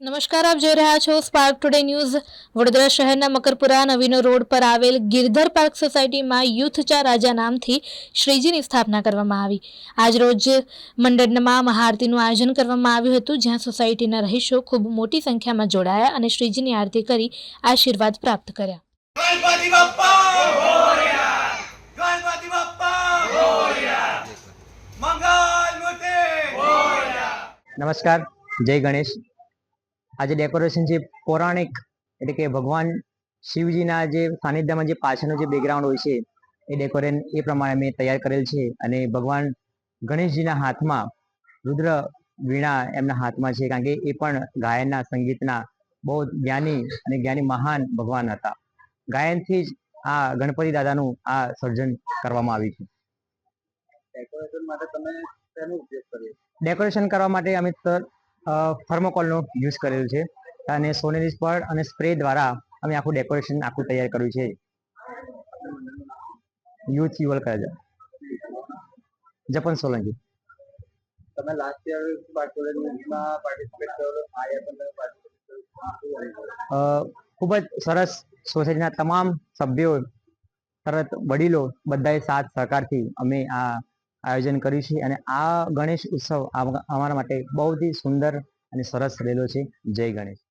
નમસ્કાર આપ જોઈ રહ્યા છો સ્પાર્ક ટુડે ન્યૂઝ વડોદરા શહેરના મકરપુરા નવીનો રોડ પર આવેલ ગિરધર પાર્ક સોસાયટીમાં યુથ ચા રાજા નામથી શ્રીજીની સ્થાપના કરવામાં આવી. આજરોજ મંડળમાં મહાઆરતીનું આયોજન કરવામાં આવ્યું હતું જ્યાં સોસાયટીના રહીશો ખૂબ મોટી સંખ્યામાં જોડાયા અને શ્રીજીની આરતી કરી આશીર્વાદ પ્રાપ્ત કર્યા. નમસ્કાર. જય ગણેશ. આજે ડેકોરેશન છે પૌરાણિક એટલે કે ભગવાન શિવજીના જે સાનિધ્યમાં જે પાછળનું જે બેકગ્રાઉન્ડ હોય છે એ ડેકોરેશન એ પ્રમાણે મેં તૈયાર કરેલ છે. અને ભગવાન ગણેશજીના હાથમાં રુદ્ર વીણા એમના હાથમાં છે કારણ કે એ પણ ગાયનના સંગીતના બહુ જ્ઞાની અને જ્ઞાની મહાન ભગવાન હતા. ગાયનથી જ આ ગણપતિ દાદાનું આ સર્જન કરવામાં આવ્યું છે. ડેકોરેશન માટે તમે ઉપયોગ કર્યો? ડેકોરેશન કરવા માટે અમે થર્મોકોલનો યુઝ કરેલું છે. અને સોનેરી સ્પડ અને સ્પ્રે દ્વારા અમે આખું ડેકોરેશન આખું તૈયાર કર્યું છે. યુથ યુવલ કરે છે જપન સોલંકી તમે લાસ્ટ યર બારકોડે પાર્ટિસિપેટ કરેલો આ યર પણ ખૂબ જ સરસ સોસાયટીના તમામ સભ્યો તરત વડીલો બધાએ સાથ સહકારથી અમે આ આયોજન કર્યું છે અને આ ગણેશ ઉત્સવ અમારા માટે બહુ જ સુંદર અને સરસ રહેલો છે. જય ગણેશ.